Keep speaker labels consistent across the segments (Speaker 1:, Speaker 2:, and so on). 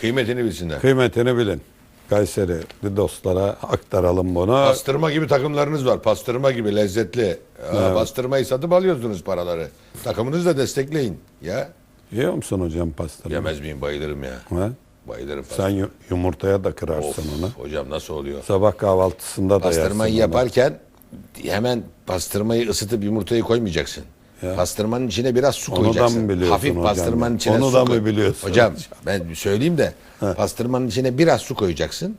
Speaker 1: Kıymetini bilsinler.
Speaker 2: Kıymetini bilin. Kayseri dostlara aktaralım bunu.
Speaker 1: Pastırma gibi takımlarınız var. Pastırma gibi lezzetli. Ha, Pastırmayı satıp alıyorsunuz paraları. Takımınızı da destekleyin. Ya
Speaker 2: Yiyor musun hocam pastırma?
Speaker 1: yemez miyim bayılırım ya.
Speaker 2: Ha?
Speaker 1: Bayılırım.
Speaker 2: Sen yu- yumurtaya da kırarsın
Speaker 1: Of,
Speaker 2: onu.
Speaker 1: hocam nasıl oluyor?
Speaker 2: Sabah kahvaltısında da
Speaker 1: Pastırmayı
Speaker 2: onu.
Speaker 1: yaparken hemen pastırmayı ısıtıp yumurtayı koymayacaksın. Pastırmanın içine biraz su
Speaker 2: Onu da
Speaker 1: koyacaksın.
Speaker 2: mı biliyorsun
Speaker 1: Hafif
Speaker 2: hocam
Speaker 1: pastırmanın
Speaker 2: ya?
Speaker 1: içine
Speaker 2: Onu
Speaker 1: su
Speaker 2: da
Speaker 1: koy-
Speaker 2: mı biliyorsun
Speaker 1: Hocam ben söyleyeyim de pastırmanın içine biraz su koyacaksın.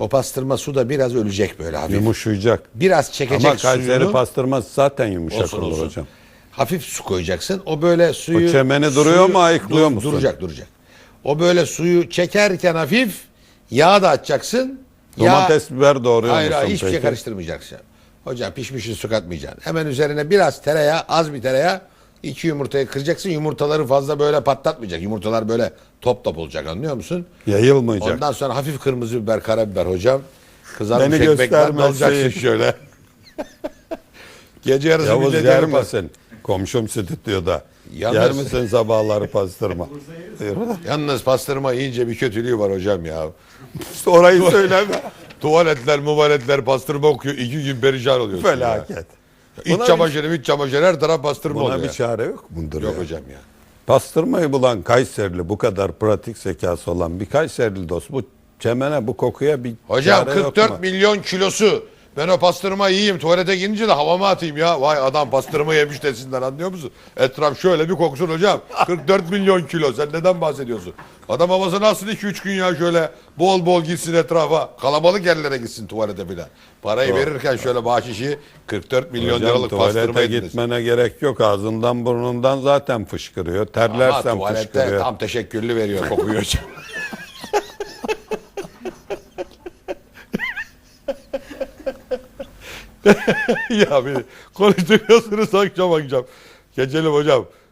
Speaker 1: O pastırma su da biraz ölecek böyle hafif.
Speaker 2: Yumuşayacak.
Speaker 1: Biraz çekecek
Speaker 2: Ama Kayseri
Speaker 1: suyunu.
Speaker 2: pastırması zaten yumuşak
Speaker 1: Olsun,
Speaker 2: olur
Speaker 1: olsun.
Speaker 2: hocam.
Speaker 1: Hafif su koyacaksın. O böyle suyu...
Speaker 2: O çemeni duruyor mu, ayıklıyor musun?
Speaker 1: Duracak, duracak. O böyle suyu çekerken hafif yağ da atacaksın.
Speaker 2: Domates, biber doğruyor
Speaker 1: Hayır
Speaker 2: musun
Speaker 1: hayır hiçbir şey karıştırmayacaksın. Hocam pişmişi su katmayacaksın. Hemen üzerine biraz tereyağı, az bir tereyağı, iki yumurtayı kıracaksın. Yumurtaları fazla böyle patlatmayacak. Yumurtalar böyle top top olacak anlıyor musun?
Speaker 2: Yayılmayacak.
Speaker 1: Ondan sonra hafif kırmızı biber, karabiber hocam. Kızarmış
Speaker 2: Beni
Speaker 1: ekmekler dalacaksın şöyle. Gece yarısı
Speaker 2: Yavuz yer misin? Komşum stüdyoda.
Speaker 1: Yalnız-
Speaker 2: Yer misin sabahları pastırma?
Speaker 1: Yalnız pastırma yiyince bir kötülüğü var hocam ya.
Speaker 2: Orayı söyleme.
Speaker 1: Tuvaletler, muvaletler pastırma okuyor. iki gün perişan oluyorsun
Speaker 2: Felaket.
Speaker 1: ya.
Speaker 2: Buna
Speaker 1: İç çamaşırı, iç çamaşırı her taraf pastırma
Speaker 2: Buna
Speaker 1: oluyor.
Speaker 2: bir
Speaker 1: ya.
Speaker 2: çare yok mudur
Speaker 1: Yok
Speaker 2: ya?
Speaker 1: hocam ya.
Speaker 2: Pastırmayı bulan Kayserili bu kadar pratik zekası olan bir Kayserili dost bu çemene bu kokuya bir
Speaker 1: Hocam
Speaker 2: çare yok
Speaker 1: 44
Speaker 2: mu?
Speaker 1: milyon kilosu. Ben o pastırma yiyeyim tuvalete girince de havama atayım ya. Vay adam pastırma yemiş desinler anlıyor musun? Etraf şöyle bir koksun hocam. 44 milyon kilo sen neden bahsediyorsun? Adam havasını alsın 2-3 gün ya şöyle bol bol gitsin etrafa. Kalabalık yerlere gitsin tuvalete bile. Parayı verirken şöyle bahşişi 44 milyon
Speaker 2: Hocam
Speaker 1: liralık pastırma
Speaker 2: tuvalete
Speaker 1: yediniz.
Speaker 2: gitmene gerek yok. Ağzından burnundan zaten fışkırıyor.
Speaker 1: Ama
Speaker 2: Terlersen
Speaker 1: tuvalette
Speaker 2: fışkırıyor.
Speaker 1: tam teşekkürlü veriyor kokuyor hocam. ya beni konuşturuyorsunuz akşam akşam. Geçelim hocam.